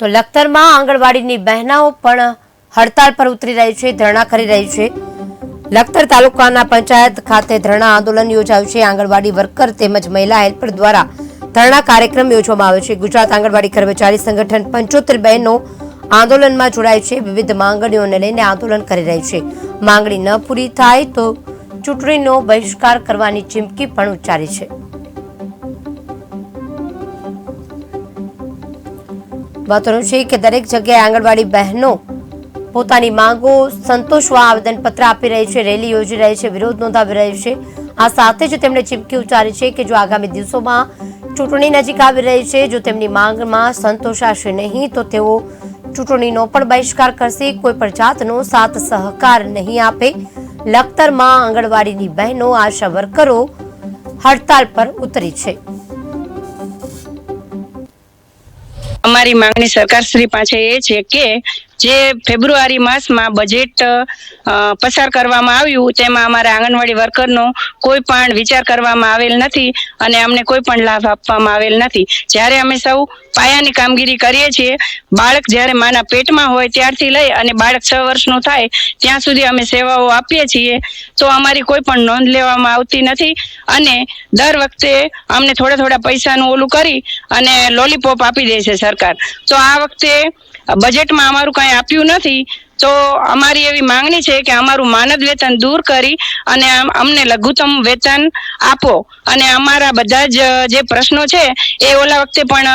તો લખતરમાં આંગણવાડીની બહેનાઓ પણ હડતાલ પર ઉતરી રહી છે, ધરણા કરી રહી છે. લખતર તાલુકાના પંચાયત ખાતે ધરણા આંદોલન યોજાયું છે. આંગણવાડી વર્કર તેમજ મહિલા હેલ્પર દ્વારા ધરણા કાર્યક્રમ યોજવામાં આવ્યો છે. ગુજરાત આંગણવાડી કર્મચારી સંગઠન પંચોતેર બહેનો આંદોલનમાં જોડાય છે. વિવિધ માંગણીઓને લઈને આંદોલન કરી રહી છે. માંગણી ન પૂરી થાય તો ચૂંટણીનો બહિષ્કાર કરવાની ચીમકી પણ ઉચ્ચારી છે. મહત્વનું છે કે દરેક જગ્યાએ આંગણવાડી બહેનો પોતાની માંગો સંતોષવા આવેદનપત્ર આપી રહી છે, રેલી યોજી રહી છે, વિરોધ નોંધાવી રહી છે. આ સાથે જ તેમણે ચીમકી ઉચ્ચારી છે કે જો આગામી દિવસોમાં ચૂંટણી નજીક આવી રહી છે, જો તેમની માંગમાં સંતોષાશે નહીં, તો તેઓ ચૂંટણીનો પણ બહિષ્કાર કરશે. કોઈ પણ જાતનો સાથ સહકાર નહીં આપે. લખતરમાં આંગણવાડીની બહેનો, આશા વર્કરો હડતાલ પર ઉતરી છે. અમારી માંગણી સરકારશ્રી પાસે એ છે કે જે ફેબ્રુઆરી માસમાં બજેટ પસાર કરવામાં આવ્યું, તેમાં અમારા આંગણવાડી વર્કરનો કોઈ પણ વિચાર કરવામાં આવેલ નથી અને અમને કોઈ પણ લાભ આપવામાં આવેલ નથી. જ્યારે અમે સૌ પાયાની કામગીરી કરીએ છીએ, બાળક જ્યારે માના પેટમાં હોય ત્યારથી લઈ અને બાળક છ વર્ષનું થાય, ત્યાં સુધી અમે સેવાઓ આપીએ છીએ, તો અમારી કોઈ પણ નોંધ લેવામાં આવતી નથી અને દર વખતે અમને થોડા થોડા પૈસાનું ઓલું કરી અને લોલીપોપ આપી દે છે સરકાર. તો આ વખતે બજેટમાં અમારું કંઈ આપ્યું નથી. તો અમારી એવી માંગણી છે કે અમારું માનદ વેતન દૂર કરી અને અમને લઘુત્તમ વેતન આપો. અને અમારા બધા જ જે પ્રશ્નો છે, એ ઓલા વખતે પણ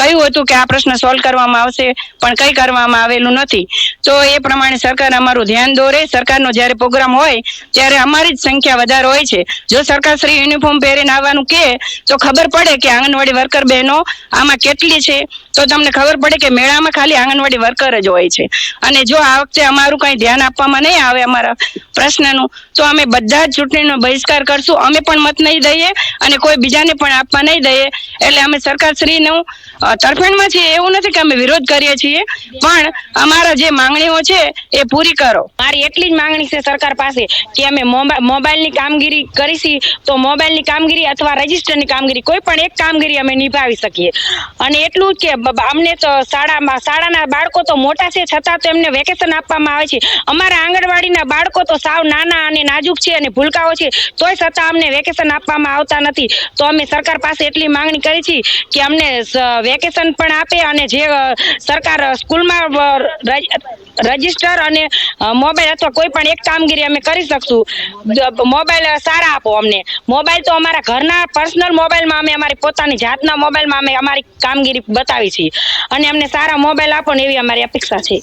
કહ્યું હતું કે આ પ્રશ્ન સોલ્વ કરવામાં આવશે, પણ કંઈ કરવામાં આવેલું નથી. તો એ પ્રમાણે સરકાર અમારું ધ્યાન દોરે. સરકારનો જ્યારે પ્રોગ્રામ હોય, ત્યારે અમારી જ સંખ્યા વધારે હોય છે. જો સરકાર શ્રી યુનિફોર્મ પહેરીને આવવાનું કહે, તો ખબર પડે કે આંગણવાડી વર્કર બહેનો આમાં કેટલી છે. તો તમને ખબર પડે કે મેળામાં ખાલી આંગણવાડી વર્કર જ હોય છે. અને જો આ વખતે અમારું કંઈ ધ્યાન આપવામાં નહીં આવે અમારા પ્રશ્નનું, તો અમે બધા જ ચૂંટણીનો બહિષ્કાર કરશું. અમે પણ મત નહીં દઈએ અને કોઈ બીજાને પણ આપવા નહીં દઈએ. એટલે અમે સરકારશ્રીનું તરફેણમાં છીએ, એવું નથી કે અમે વિરોધ કરીએ છીએ, પણ અમારા જે માંગણીઓ છે એ પૂરી કરો. મારી એટલી જ માંગણી છે સરકાર પાસે કે અમે મોબા- મોબાઈલની કામગીરી કરીશી તો મોબાઈલની કામગીરી અથવા રજીસ્ટરની કામગીરી, કોઈ પણ એક કામગીરી અમે નિભાવી શકીએ. અને એટલું જ કે અમને તો શાળામાં શાળાના બાળકો તો મોટા છે, છતાં તો એમને વેકેશન આપવામાં આવે છે. અમારા આંગણવાડીના બાળકો તો સાવ નાના અને નાજુક છે અને ભૂલકાઓ છે, તોય છતાં અમને વેકેશન આપવામાં આવતા નથી. તો અમે સરકાર પાસે એટલી માંગણી કરી છે કે અમને વેકેશન પણ આપે અને જે સરકાર સ્કૂલમાં રજિસ્ટર અને મોબાઈલ અથવા કોઈ પણ એક કામગીરી અમે કરી શકશું. મોબાઈલ સારા આપો અમને. મોબાઈલ તો અમારા ઘરના પર્સનલ મોબાઈલમાં અમે અમારી પોતાની જાતના મોબાઈલમાં અમે અમારી કામગીરી બતાવી છીએ. અને અમને સારા મોબાઈલ આપો ને એવી અમારી અપેક્ષા છે.